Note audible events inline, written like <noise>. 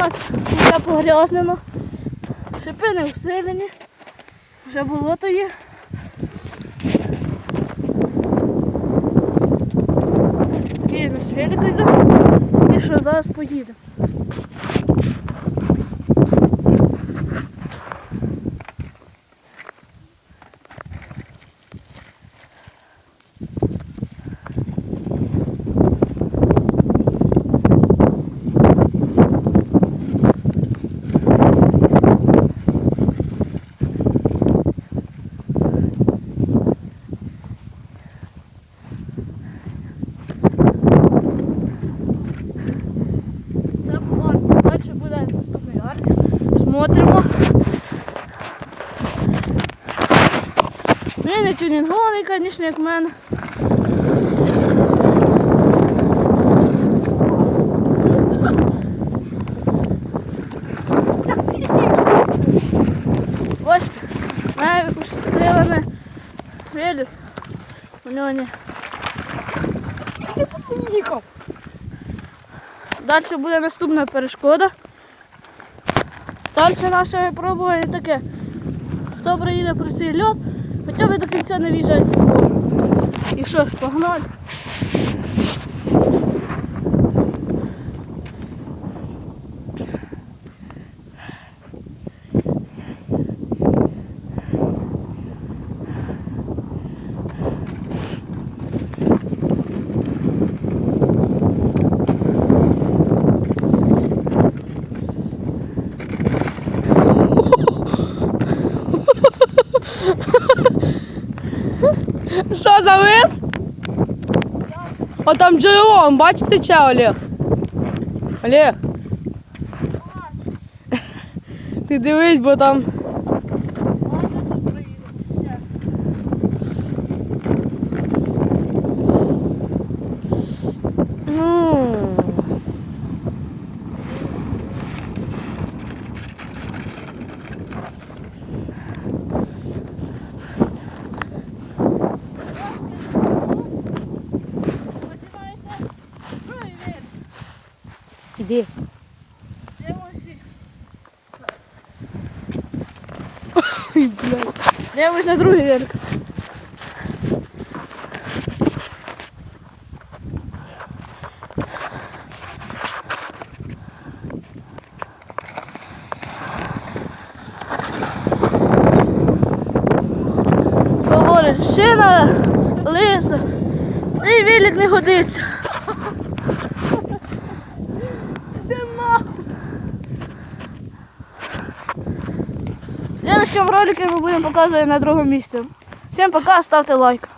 нас вже погрязнено. Шипи не усилені. Вже болото є. Такий на велик йде. І що, зараз поїдемо. Він не звісно, як в мене. Бачите, навіть устрелене велю. У нього не. Далі буде наступна перешкода. Далі наше випробування таке. Хто приїде про цей льот, хоча б до кінця не в'їжджайте. І що ж, погнали. <laughs> Завис? О там джерело, он, бачите че, Олег? Олег. Ти дивись, бо там. Іди. Дивимося. Ой, блядь. Дивимось на другий велик. Говорить, шина лиса. Цей велик не годиться. Следующем ролике мы будем показывать на другом месте. Всем пока, ставьте лайк.